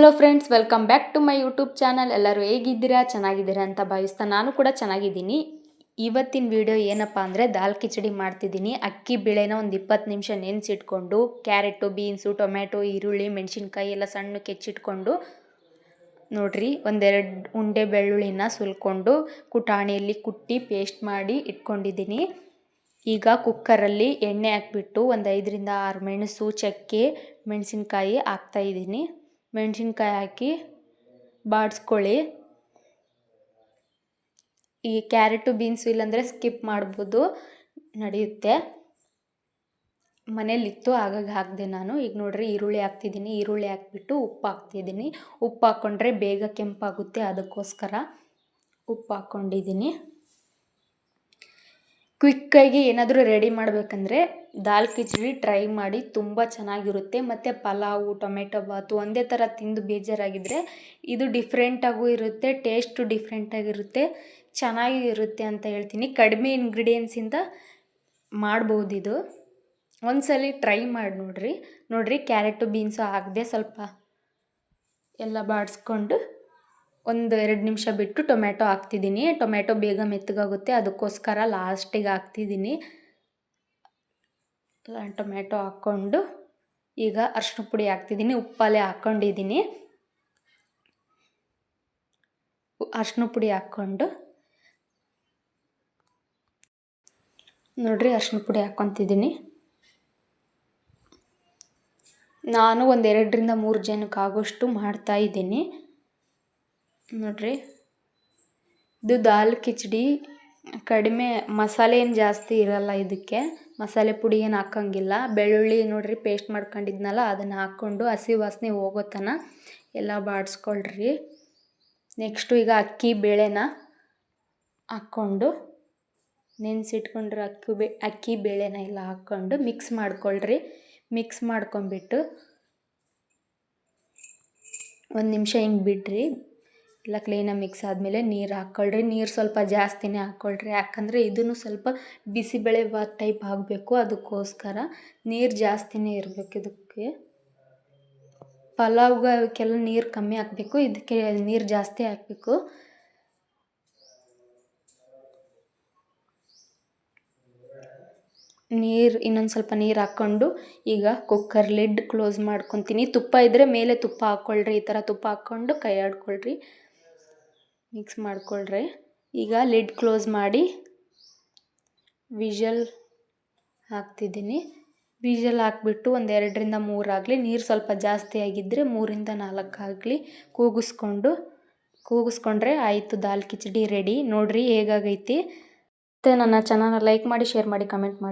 Hello friends welcome back to my YouTube channel ಎಲ್ಲರೂ ಹೇಗಿದ್ದೀರಾ? ಚೆನ್ನಾಗಿದ್ದೀರಾ ಅಂತ ಭಾವಿಸ್ತಾ ನಾನು ಕೂಡ ಚೆನ್ನಾಗಿದ್ದೀನಿ. ಇವತ್ತಿನ ವಿಡಿಯೋ ಏನಪ್ಪ ಅಂದರೆ ದಾಲ್ ಕಿಚಡಿ ಮಾಡ್ತಿದ್ದೀನಿ. ಅಕ್ಕಿ ಬೇಳೆನ ಒಂದು ಇಪ್ಪತ್ತು ನಿಮಿಷ ನೆನೆಸಿಟ್ಕೊಂಡು, ಕ್ಯಾರೆಟು ಬೀನ್ಸು ಟೊಮ್ಯಾಟೊ ಈರುಳ್ಳಿ, ಮೆಣಸಿನ್ಕಾಯಿ ಎಲ್ಲ ಸಣ್ಣ ಕೆಚ್ಚಿಟ್ಕೊಂಡು, ನೋಡ್ರಿ, ಒಂದೆರಡು ಉಂಡೆ ಬೆಳ್ಳುಳ್ಳಿನ ಸುಲ್ಕೊಂಡು ಕುಟಾಣಿಯಲ್ಲಿ ಕುಟ್ಟಿ ಪೇಸ್ಟ್ ಮಾಡಿ ಇಟ್ಕೊಂಡಿದ್ದೀನಿ. ಈಗ ಕುಕ್ಕರಲ್ಲಿ ಎಣ್ಣೆ ಹಾಕ್ಬಿಟ್ಟು ಒಂದು ಐದರಿಂದ ಆರು ಮೆಣಸು, ಚಕ್ಕೆ, ಮೆಣಸಿನ್ಕಾಯಿ ಹಾಕ್ತಾಯಿದ್ದೀನಿ ಮೆಣಸಿನ್ಕಾಯಿ ಹಾಕಿ ಬಾಡಿಸ್ಕೊಳ್ಳಿ. ಈ ಕ್ಯಾರೆಟು ಬೀನ್ಸು ಇಲ್ಲಾಂದರೆ ಸ್ಕಿಪ್ ಮಾಡ್ಬೋದು, ನಡೆಯುತ್ತೆ. ಮನೇಲಿತ್ತು ಆಗಾಗ ಹಾಕಿದೆ ನಾನು. ಈಗ ನೋಡ್ರಿ, ಈರುಳ್ಳಿ ಹಾಕ್ತಿದ್ದೀನಿ. ಈರುಳ್ಳಿ ಹಾಕ್ಬಿಟ್ಟು ಉಪ್ಪು ಹಾಕ್ತಿದ್ದೀನಿ. ಉಪ್ಪು ಹಾಕ್ಕೊಂಡ್ರೆ ಬೇಗ ಕೆಂಪಾಗುತ್ತೆ ಅದಕ್ಕೋಸ್ಕರ ಉಪ್ಪು ಹಾಕ್ಕೊಂಡಿದ್ದೀನಿ ಕ್ವಿಕ್ಕಾಗಿ ಏನಾದರೂ ರೆಡಿ ಮಾಡಬೇಕಂದ್ರೆ ದಾಲ್ ಕಿಚಡಿ ಟ್ರೈ ಮಾಡಿ, ತುಂಬ ಚೆನ್ನಾಗಿರುತ್ತೆ. ಮತ್ತು ಪಲಾವು, ಟೊಮೆಟೊ, ಬಾತು ಒಂದೇ ಥರ ತಿಂದು ಬೇಜಾರಾಗಿದ್ದರೆ ಇದು ಡಿಫ್ರೆಂಟಾಗೂ ಇರುತ್ತೆ ಟೇಸ್ಟು ಡಿಫ್ರೆಂಟಾಗಿರುತ್ತೆ ಚೆನ್ನಾಗಿರುತ್ತೆ ಅಂತ ಹೇಳ್ತೀನಿ. ಕಡಿಮೆ ಇಂಗ್ರೀಡಿಯೆಂಟ್ಸಿಂದ ಮಾಡ್ಬೋದು ಇದು ಒಂದ್ಸಲ ಟ್ರೈ ಮಾಡಿ ನೋಡ್ರಿ. ನೋಡಿರಿ, ಕ್ಯಾರೆಟು, ಬೀನ್ಸು ಹಾಕದೆ ಸ್ವಲ್ಪ ಎಲ್ಲ ಬಾಡಿಸ್ಕೊಂಡು ಒಂದು ಎರಡು ನಿಮಿಷ ಬಿಟ್ಟು ಟೊಮೆಟೊ ಹಾಕ್ತಿದ್ದೀನಿ. ಟೊಮೆಟೊ ಬೇಗ ಮೆತ್ತಗಾಗುತ್ತೆ. ಅದಕ್ಕೋಸ್ಕರ ಲಾಸ್ಟಿಗೆ ಹಾಕ್ತಿದ್ದೀನಿ. ಟೊಮೆಟೊ ಹಾಕ್ಕೊಂಡು ಈಗ ಅರ್ಶಿನ ಪುಡಿ ಹಾಕ್ತಿದ್ದೀನಿ. ಉಪ್ಪಲ್ಲೇ ಹಾಕ್ಕೊಂಡಿದ್ದೀನಿ ಅರ್ಶಿನ ಪುಡಿ ಹಾಕ್ಕೊಂಡು ನೋಡಿರಿ ಅರ್ಶಿನ ಪುಡಿ ಹಾಕ್ಕೊತಿದ್ದೀನಿ. ನಾನು ಒಂದು ಎರಡರಿಂದ ಮೂರು ಜನಕ್ಕೆ ಆಗೋಷ್ಟು ಮಾಡ್ತಾಯಿದ್ದೀನಿ ನೋಡಿರಿ. ಇದು ದಾಲ್ ಕಿಚಡಿ, ಕಡಿಮೆ ಮಸಾಲೆ ಏನು ಜಾಸ್ತಿ ಇರಲ್ಲ ಇದಕ್ಕೆ. ಮಸಾಲೆ ಪುಡಿ ಏನು ಹಾಕಂಗಿಲ್ಲ. ಬೆಳ್ಳುಳ್ಳಿ ನೋಡ್ರಿ ಪೇಸ್ಟ್ ಮಾಡ್ಕೊಂಡಿದ್ನಲ್ಲ, ಅದನ್ನು ಹಾಕ್ಕೊಂಡು ಹಸಿ ವಾಸನೆ ಹೋಗೋ ಎಲ್ಲ ಬಾಡಿಸ್ಕೊಳ್ರಿ. ನೆಕ್ಸ್ಟು ಈಗ ಅಕ್ಕಿ ಬೇಳೆನ ಹಾಕ್ಕೊಂಡು ನೆನೆಸಿಟ್ಕೊಂಡ್ರೆ ಅಕ್ಕಿ ಬೆ, ಅಕ್ಕಿ ಬೇಳೆನ ಎಲ್ಲ ಹಾಕ್ಕೊಂಡು ಮಿಕ್ಸ್ ಮಾಡ್ಕೊಳ್ರಿ. ಮಿಕ್ಸ್ ಮಾಡ್ಕೊಂಬಿಟ್ಟು ಒಂದು ನಿಮಿಷ ಹಿಂಗೆ ಬಿಡ್ರಿ. ಎಲ್ಲ ಕ್ಲೀನಾಗಿ ಮಿಕ್ಸ್ ಆದಮೇಲೆ ನೀರು ಹಾಕ್ಕೊಳ್ರಿ ನೀರು ಸ್ವಲ್ಪ ಜಾಸ್ತಿನೇ ಹಾಕ್ಕೊಳ್ರಿ ಯಾಕಂದರೆ ಇದೂ ಸ್ವಲ್ಪ ಬಿಸಿಬೇಳೆ ಬಾತ್ ಟೈಪ್ ಆಗಬೇಕು. ಅದಕ್ಕೋಸ್ಕರ ನೀರು ಜಾಸ್ತಿನೇ ಇರಬೇಕು ಇದಕ್ಕೆ. ಪಲಾವ್ಗೆ ಅವಕ್ಕೆಲ್ಲ ನೀರು ಕಮ್ಮಿ ಹಾಕಬೇಕು. ಇದಕ್ಕೆ ನೀರು ಜಾಸ್ತಿ ಹಾಕಬೇಕು. ನೀರು, ಇನ್ನೊಂದು ಸ್ವಲ್ಪ ನೀರು ಹಾಕ್ಕೊಂಡು ಈಗ ಕುಕ್ಕರ್ ಲಿಡ್ ಕ್ಲೋಸ್ ಮಾಡ್ಕೊತೀನಿ. ತುಪ್ಪ ಇದ್ದರೆ ಮೇಲೆ ತುಪ್ಪ ಹಾಕ್ಕೊಳ್ರಿ ಈ ಥರ ತುಪ್ಪ ಹಾಕ್ಕೊಂಡು ಕೈ ಆಡ್ಕೊಳ್ರಿ ಮಿಕ್ಸ್ ಮಾಡಿಕೊಳ್ರಿ. ಈಗ ಲಿಡ್ ಕ್ಲೋಸ್ ಮಾಡಿ ವಿಷಲ್ ಹಾಕ್ತಿದ್ದೀನಿ. ವಿಷಲ್ ಹಾಕ್ಬಿಟ್ಟು ಒಂದು ಎರಡರಿಂದ ಮೂರಾಗಲಿ ನೀರು ಸ್ವಲ್ಪ ಜಾಸ್ತಿ ಆಗಿದ್ದರೆ ಮೂರಿಂದ ನಾಲ್ಕು ಆಗಲಿ. ಕೂಗಿಸ್ಕೊಂಡು, ಕೂಗಿಸ್ಕೊಂಡ್ರೆ ಆಯಿತು, ದಾಲ್ ಕಿಚಡಿ ರೆಡಿ. ನೋಡಿರಿ ಹೇಗಾಗೈತಿ. ಮತ್ತು ನನ್ನ ಚಾನಲ್ನ ಲೈಕ್ ಮಾಡಿ ಶೇರ್ ಮಾಡಿ ಕಮೆಂಟ್ ಮಾಡಿ.